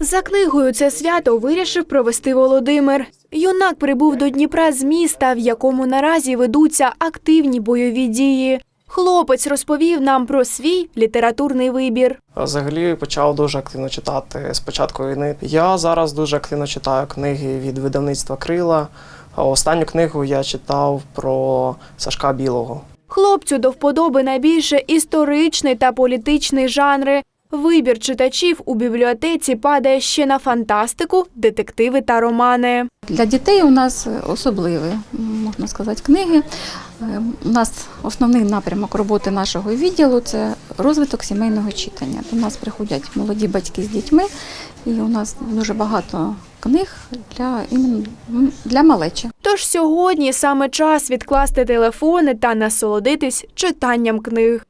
За книгою це свято вирішив провести Володимир. Юнак прибув до Дніпра з міста, в якому наразі ведуться активні бойові дії. Хлопець розповів нам про свій літературний вибір. Взагалі почав дуже активно читати з початку війни. Я зараз дуже активно читаю книги від видавництва Крила. Останню книгу я читав про Сашка Білого. Хлопцю до вподоби найбільше історичний та політичний жанри. Вибір читачів у бібліотеці падає ще на фантастику, детективи та романи. Для дітей у нас особливі, можна сказати, книги. Е, У нас основний напрямок роботи нашого відділу це розвиток сімейного читання. До нас приходять молоді батьки з дітьми, і у нас дуже багато книг для для малечі. Тож сьогодні саме час відкласти телефони та насолодитись читанням книг.